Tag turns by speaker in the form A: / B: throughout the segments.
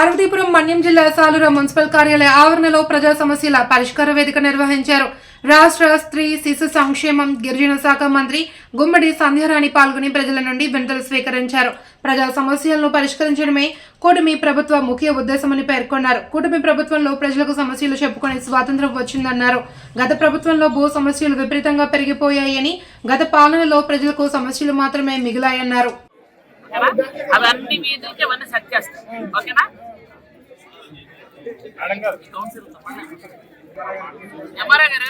A: పార్వతీపురం మన్యం జిల్లా సాలూరు మున్సిపల్ కార్యాలయ ఆవరణలో ప్రజా సమస్యల పరిష్కార వేదిక నిర్వహించారు. రాష్ట్ర స్త్రీ శిశు సంక్షేమం గిరిజన శాఖ మంత్రి గుమ్మడి సంధ్యారాణి పాల్గొని ప్రజల నుండి వినతులు స్వీకరించారు. ప్రజా సమస్యలను పరిష్కరించడమే కూటమి ప్రభుత్వ ముఖ్య ఉద్దేశమని పేర్కొన్నారు. కూటమి ప్రభుత్వంలో ప్రజలకు సమస్యలు చెప్పుకునే స్వాతంత్రం వచ్చిందన్నారు. గత ప్రభుత్వంలో భూ సమస్యలు విపరీతంగా పెరిగిపోయాయని గత పాలనలో ప్రజలకు సమస్యలు మాత్రమే మిగిలాయన్నారు.
B: అవన్నీ అవన్నీ సెట్ చేస్తాం ఓకేనా? ఎంఆర్ఐ గారు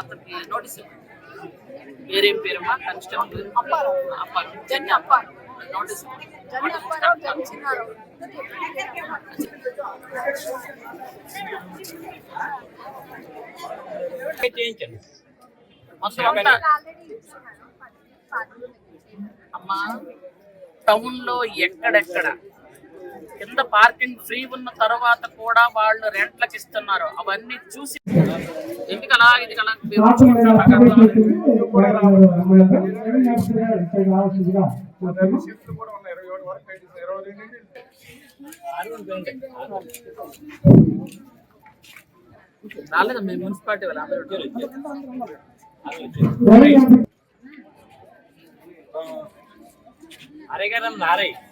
B: అతనికి నోటీస్. పేరేం పేరమ్మా కానిస్టేబుల్ అప్పారు? జన్ని అప్పారు? నోటీస్
C: చేయించండి
B: మొత్తం అంతా అమ్మా టౌన్లో ఎక్కడెక్కడ? కింద పార్కింగ్ ఫ్రీ ఉన్న తర్వాత కూడా వాళ్ళు రెంట్లకు ఇస్తున్నారు. అవన్నీ చూసి ఎందుకు అలా ఇది అలా. రాలేదా? మీ మున్సిపాలిటీ వాళ్ళు అందరూ
C: అరే గారు నారే నారే నారే
B: అంటే